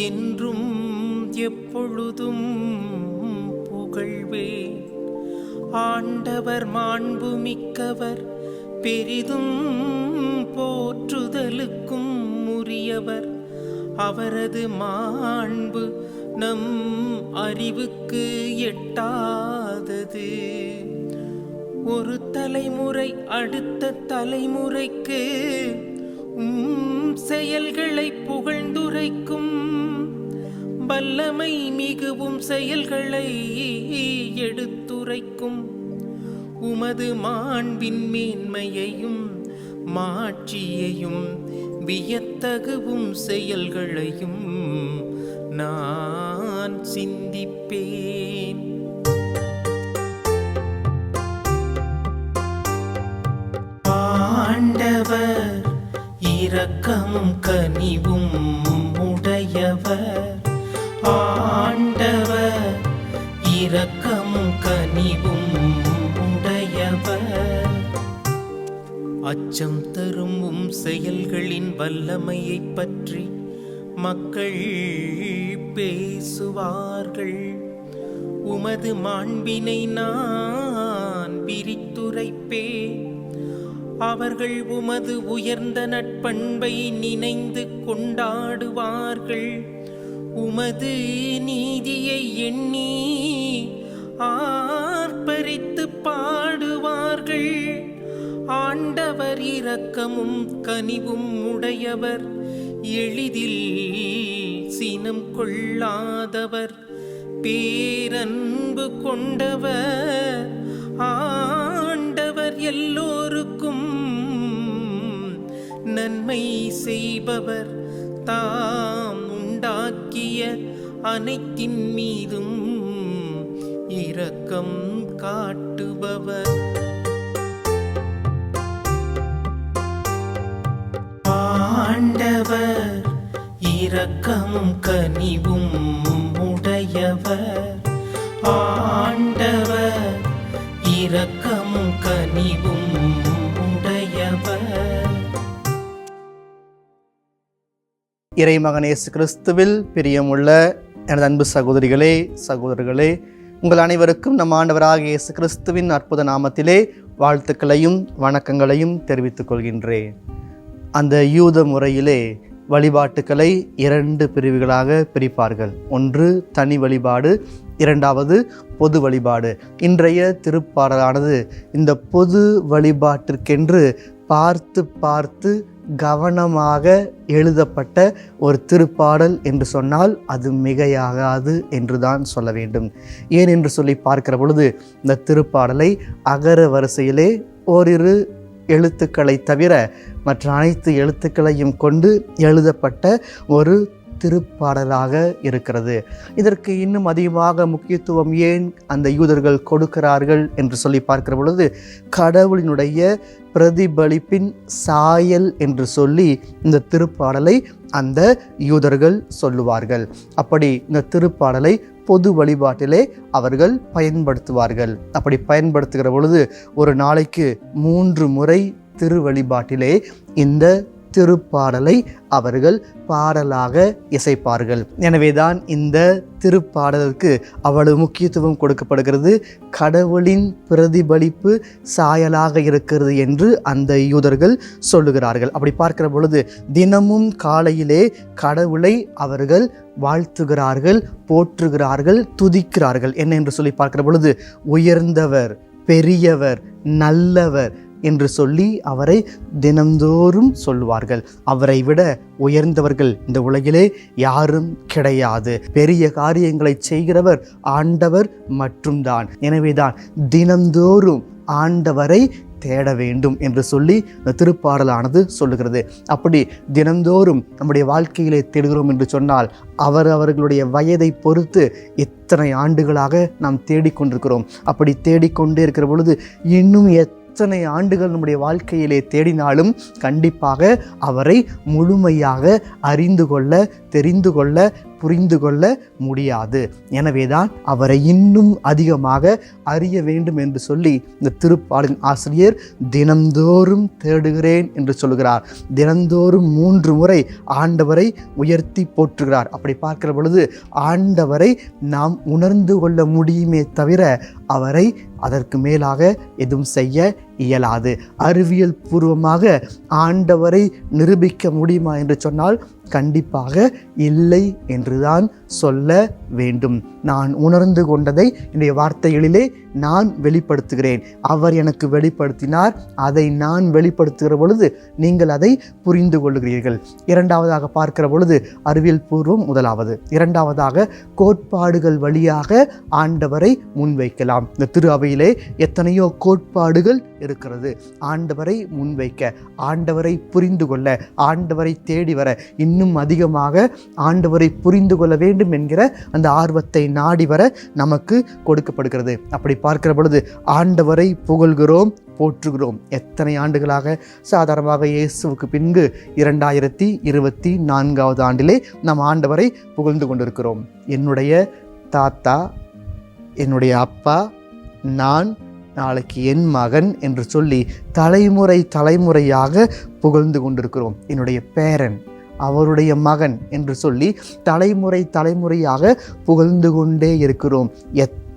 என்றும் எப்பொழுதும் புகழ்வே ஆண்டவர் மாண்புமிக்கவர் பெரிதும் போற்றுதலுக்கும் உரியவர். அவரது மாண்பு நம் அறிவுக்கு எட்டாதது. ஒரு தலைமுறை அடுத்த தலைமுறைக்கு உம் செயல்களை புகழ்ந்துரைக்கும் வல்லமை மிகவும் செயல்களை எடுத்துரைக்கும். உமது மாண்பின் மேன்மையையும் மாட்சியையும் வியத்தகுவும் செயல்களையும் நான் சிந்திப்பேன். ஆண்டவர் இரக்கமும் கனிவும் அச்சம் தரும் உம் செயல்களின் வல்லமையைப் பற்றி மக்கள் பேசுவார்கள். உமது மாண்பினை நான் பிரித்துரைப்பே அவர்கள் உமது உயர்ந்த நட்பண்பை நினைந்து கொண்டாடுவார்கள். உமது நீதியை எண்ணி ஆர்ப்பரித்து பாடுவார்கள். ஆண்டவர் இரக்கமும் கனிவும் உடையவர். எளிதில் சினம் கொள்ளாதவர். பேரன்பு கொண்டவர். ஆண்டவர் எல்லோருக்கும் நன்மை செய்பவர். தாம் உண்டாக்கிய அனைத்தின் மீதும் இரக்கம் காட்டுபவர். இரக்கமும் கனிவும் உடையவர். ஆண்டவர் இரக்கமும் கனிவும் உடையவர். இறைமகன் இயேசு கிறிஸ்துவில் பிரியமுள்ள எனது அன்பு சகோதரிகளே சகோதரர்களே உங்கள் அனைவருக்கும் நம் ஆண்டவராக இயேசு கிறிஸ்துவின் அற்புத நாமத்திலே வாழ்த்துக்களையும் வணக்கங்களையும் தெரிவித்துக் கொள்கின்றேன். அந்த யூத முறையிலே வழிபாட்டுக்களை இரண்டு பிரிவுகளாக பிரிப்பார்கள். ஒன்று தனி வழிபாடு. இரண்டாவது பொது வழிபாடு. இன்றைய திருப்பாடலானது இந்த பொது வழிபாட்டிற்கென்று பார்த்து பார்த்து கவனமாக எழுதப்பட்ட ஒரு திருப்பாடல் என்று சொன்னால் அது மிகையாகாது என்று தான் சொல்ல வேண்டும். ஏன் என்று சொல்லி பார்க்கிற பொழுது இந்த திருப்பாடலை அகர வரிசையிலே ஓரிரு எழுத்துக்களை தவிர மற்ற அனைத்து எழுத்துக்களையும் கொண்டு எழுதப்பட்ட ஒரு திருப்பாடலாக இருக்கிறது. இதற்கு இன்னும் அதிகமாக முக்கியத்துவம் ஏன் அந்த யூதர்கள் கொடுக்கிறார்கள் என்று சொல்லி பார்க்கிற பொழுது கடவுளினுடைய பிரதிபலிப்பின் சாயல் என்று சொல்லி இந்த திருப்பாடலை அந்த யூதர்கள் சொல்லுவார்கள். அப்படி இந்த திருப்பாடலை பொது வழிபாட்டிலே அவர்கள் பயன்படுத்துவார்கள். அப்படி பயன்படுத்துகிற பொழுது ஒரு நாளைக்கு மூன்று முறை திரு வழிபாட்டிலே இந்த திருப்பாடலை அவர்கள் பாடலாக இசைப்பார்கள். எனவேதான் இந்த திருப்பாடலுக்கு அவ்வளவு முக்கியத்துவம் கொடுக்கப்படுகிறது. கடவுளின் பிரதிபலிப்பு சாயலாக இருக்கிறது என்று அந்த யூதர்கள் சொல்லுகிறார்கள். அப்படி பார்க்கிற பொழுது தினமும் காலையிலே கடவுளை அவர்கள் வாழ்த்துகிறார்கள் போற்றுகிறார்கள் துதிக்கிறார்கள். என்ன என்று சொல்லி பார்க்கிற பொழுது உயர்ந்தவர் பெரியவர் நல்லவர் என்று சொல்லி அவரை தினந்தோறும் சொல்வார்கள் அவரை விட உயர்ந்தவர்கள் இந்த உலகிலே யாரும் கிடையாது. பெரிய காரியங்களை செய்கிறவர் ஆண்டவர் மட்டும்தான். எனவேதான் தினந்தோறும் ஆண்டவரை தேட வேண்டும் என்று சொல்லி இந்த திருப்பாடலானது சொல்லுகிறது. அப்படி தினந்தோறும் நம்முடைய வாழ்க்கையிலே தேடுகிறோம் என்று சொன்னால் அவர் அவர்களுடைய வயதை பொறுத்து இத்தனை ஆண்டுகளாக நாம் தேடிக்கொண்டிருக்கிறோம். அப்படி தேடிக்கொண்டே இருக்கிற பொழுது இன்னும் எத் எத்தனை ஆண்டுகள் நம்முடைய வாழ்க்கையிலே தேடினாலும் கண்டிப்பாக அவரை முழுமையாக அறிந்து கொள்ள தெரிந்து கொள்ள புரிந்து கொள்ள முடியாது. எனவேதான் அவரை இன்னும் அதிகமாக அறிய வேண்டும் என்று சொல்லி இந்த திருப்பாலின் ஆசிரியர் தினந்தோறும் தேடுகிறேன் என்று சொல்கிறார். தினந்தோறும் மூன்று முறை ஆண்டவரை உயர்த்தி போற்றுகிறார். அப்படி பார்க்கிற பொழுது ஆண்டவரை நாம் உணர்ந்து கொள்ள முடியுமே தவிர அவரை அதற்கு மேலாக எதுவும் செய்ய இயலாது. அறிவியல் பூர்வமாக ஆண்டவரை நிரூபிக்க முடியுமா என்று சொன்னால் கண்டிப்பாக இல்லை என்றுதான் சொல்ல வேண்டும். நான் உணர்ந்து கொண்டதை என்னுடைய வார்த்தைகளிலே நான் வெளிப்படுத்துகிறேன். அவர் எனக்கு வெளிப்படுத்தினார். அதை நான் வெளிப்படுத்துகிற பொழுது நீங்கள் அதை புரிந்து கொள்கிறீர்கள். இரண்டாவதாக பார்க்கிற பொழுது அறிவியல் பூர்வம் முதலாவது. இரண்டாவதாக கோட்பாடுகள் வழியாக ஆண்டவரை முன்வைக்கலாம். இந்த திரு அவையிலே எத்தனையோ கோட்பாடுகள் இருக்கிறது. ஆண்டவரை முன்வைக்க ஆண்டவரை புரிந்து கொள்ள ஆண்டவரை தேடி வர இன்னும் அதிகமாக ஆண்டவரை புரிந்து கொள்ள வேண்டும் என்கிற அந்த ஆர்வத்தை நாடி வர நமக்கு கொடுக்கப்படுகிறது. அப்படி பார்க்கிற பொழுது ஆண்டவரை புகழ்கிறோம் போற்றுகிறோம். எத்தனை ஆண்டுகளாக? சாதாரணமாக இயேசுவுக்கு பின்பு இரண்டாயிரத்தி இருபத்தி நான்காவது ஆண்டிலே நாம் ஆண்டவரை புகழ்ந்து கொண்டிருக்கிறோம். என்னுடைய தாத்தா என்னுடைய அப்பா நான் நாளைக்கு என் மகன் என்று சொல்லி தலைமுறை தலைமுறையாக புகழ்ந்து கொண்டிருக்கிறோம். என்னுடைய பேரன் அவருடைய மகன் என்று சொல்லி தலைமுறை தலைமுறையாக புகழ்ந்து கொண்டே இருக்கிறோம்.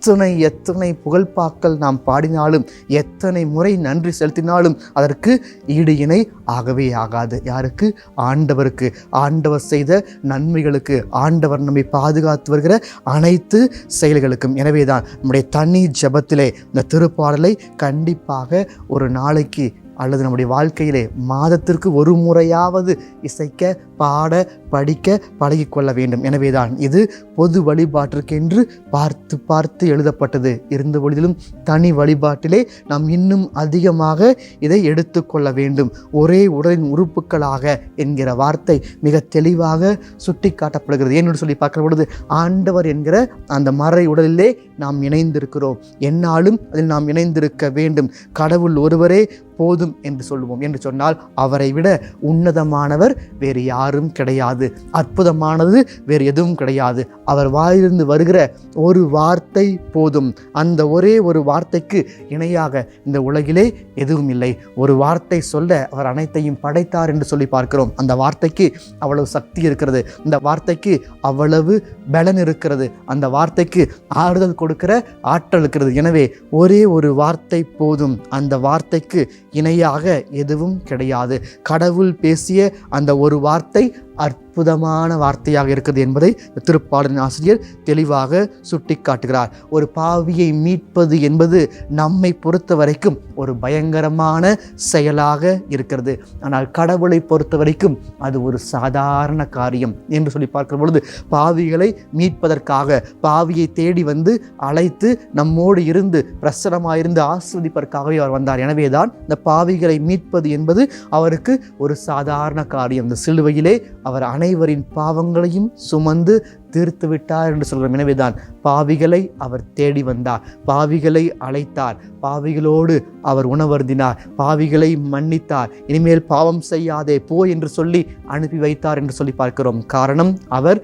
எத்தனை எத்தனை புகழ்பாக்கள் நாம் பாடினாலும் எத்தனை முறை நன்றி செலுத்தினாலும் அதற்கு ஈடு இணை ஆகவே ஆகாது. யாருக்கு? ஆண்டவருக்கு. ஆண்டவர் செய்த நன்மைகளுக்கு ஆண்டவர் நம்மை பாதுகாத்து வருகிற அனைத்து செயல்களுக்கும். எனவே தான் நம்முடைய தனி ஜபத்திலே இந்த திருப்பாடலை கண்டிப்பாக ஒரு நாளைக்கு அல்லது நம்முடைய வாழ்க்கையிலே மாதத்திற்கு ஒரு முறையாவது இசைக்க பாட படிக்க பழகிக்கொள்ள வேண்டும். எனவேதான் இது பொது வழிபாட்டிற்கென்று பார்த்து பார்த்து எழுதப்பட்டது. இருந்த பொழுதிலும் தனி வழிபாட்டிலே நாம் இன்னும் அதிகமாக இதை எடுத்துக்கொள்ள வேண்டும். ஒரே உடலின் உறுப்புகளாக என்கிற வார்த்தை மிக தெளிவாக சுட்டி காட்டப்படுகிறது ஏன்னு சொல்லி பார்க்கிற பொழுது ஆண்டவர் என்கிற அந்த மறை உடலிலே நாம் இணைந்திருக்கிறோம். என்னாலும் அதில் நாம் இணைந்திருக்க வேண்டும். கடவுள் ஒருவரே போதும் என்று சொல்லுவோம் என்று சொன்னால் அவரை விட உன்னதமானவர் வேறு யாரும் கிடையாது. அற்புதமானது வேறு எதுவும் கிடையாது. அவர் வாயிலிருந்து வருகிற ஒரு வார்த்தை போதும். அந்த ஒரே ஒரு வார்த்தைக்கு இணையாக இந்த உலகிலே எதுவும் இல்லை. ஒரு வார்த்தை சொல்ல அவர் அனைத்தையும் படைத்தார் என்று சொல்லி பார்க்கிறோம். அந்த வார்த்தைக்கு அவ்வளவு சக்தி இருக்கிறது. இந்த வார்த்தைக்கு அவ்வளவு பலன் இருக்கிறது. அந்த வார்த்தைக்கு ஆறுதல் கொடுக்கிற ஆற்றல் இருக்கிறது. எனவே ஒரே ஒரு வார்த்தை போதும். அந்த வார்த்தைக்கு இணையாக எதுவும் கிடையாது. கடவுள் பேசிய அந்த ஒரு வார்த்தை அற்புதமான வார்த்தையாக இருக்குது என்பதை திருப்பாளரின் ஆசிரியர் தெளிவாக சுட்டி காட்டுகிறார் ஒரு பாவியை மீட்பது என்பது நம்மை பொறுத்த வரைக்கும் ஒரு பயங்கரமான செயலாக இருக்கிறது. ஆனால் கடவுளை பொறுத்த வரைக்கும் அது ஒரு சாதாரண காரியம் என்று சொல்லி பார்க்கிற பொழுது பாவிகளை மீட்பதற்காக பாவியை தேடி வந்து அழைத்து நம்மோடு இருந்து பிரசனமாயிருந்து ஆஸ்வதிப்பதற்காகவே அவர் வந்தார். எனவே தான் இந்த பாவிகளை மீட்பது என்பது அவருக்கு ஒரு சாதாரண காரியம். இந்த சிலுவையிலே அவர் அனைவரின் பாவங்களையும் சுமந்து தீர்த்து விட்டார் என்று சொல்கிறோம். எனவேதான் பாவிகளை அவர் தேடி வந்தார். பாவிகளை அழைத்தார். பாவிகளோடு அவர் உணவருந்தினார். பாவிகளை மன்னித்தார். இனிமேல் பாவம் செய்யாதே போ என்று சொல்லி அனுப்பி வைத்தார் என்று சொல்லி பார்க்கிறோம். காரணம் அவர்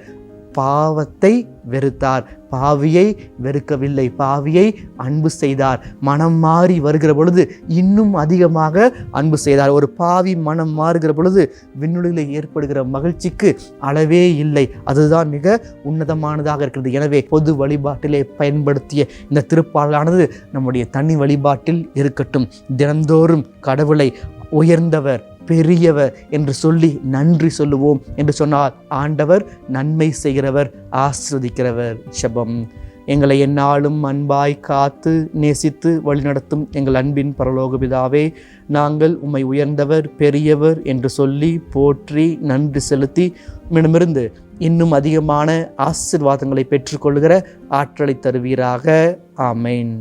பாவத்தை வெறுத்தார். பாவியை வெறுக்கவில்லை. பாவியை அன்பு செய்தார். மனம் மாறி வருகிற பொழுது இன்னும் அதிகமாக அன்பு செய்தார். ஒரு பாவி மனம் மாறுகிற பொழுது விண்ணுலகில் ஏற்படுகிற மகிழ்ச்சிக்கு அளவே இல்லை. அதுதான் மிக உன்னதமானதாக இருக்கிறது. எனவே பொது வழிபாட்டிலே பயன்படுத்திய இந்த திருப்பாலானது நம்முடைய தனி வழிபாட்டில் இருக்கட்டும். தினந்தோறும் கடவுளை உயர்ந்தவர் பெரியவர் என்று சொல்லி நன்றி சொல்லுவோம் என்று சொன்னால் ஆண்டவர் நன்மை செய்கிறவர் ஆஸ்வதிக்கிறவர் ஷபம் எங்களை எந்நாளும் அன்பாய் காத்து நேசித்து வழிநடத்தும் எங்கள் அன்பின் பரலோக பிதாவே நாங்கள் உம்மை உயர்ந்தவர் பெரியவர் என்று சொல்லி போற்றி நன்றி செலுத்தி உம்மிடமிருந்து இன்னும் அதிகமான ஆசிர்வாதங்களை பெற்றுக்கொள்கிற ஆற்றலை தருவீராக. ஆமேன்.